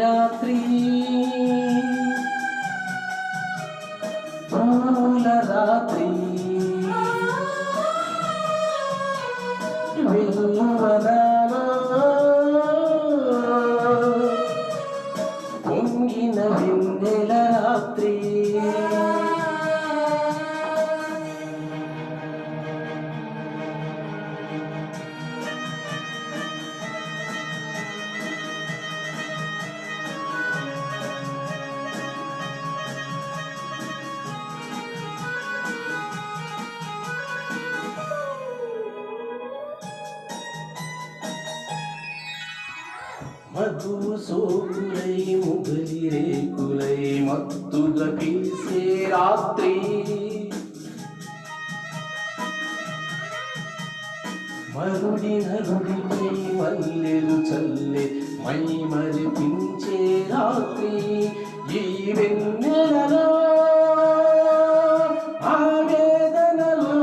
రాత్రి పూల రాత్రి వెల్లువనాలో మధు సోకులై ముగలి రేకులై మత్తుగా పీసే రాత్రి. మరుడి నరుడిపై మల్లెలు చల్లే మై మరిపించే రాత్రి. ఈ వెన్నెలలో ఆవేదనలో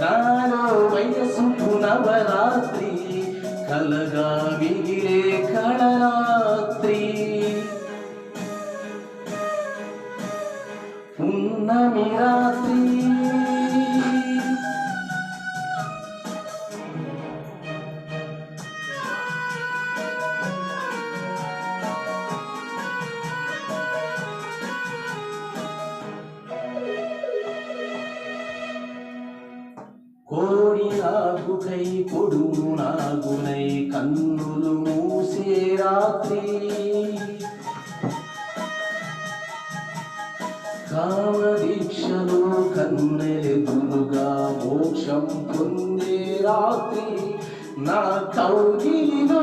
నాలో వయసు నవరాత్రి. ಕಲಗಾಗಿಯೇ ಕಳರಾತ್ರಿ ಹುನ್ನಮಿ ರಾತ್ರಿ కోడి నాగుకై కొడుము నాగునై కన్నులు మూసే రాత్రి. కామదీక్షలో కన్నెలెదురుగా మోక్షం పొందే రాత్రి నా కౌగిలిలో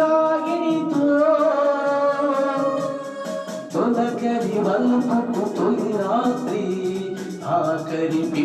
రాగిణితో తొలకరి వల్పకు കരിപ്പി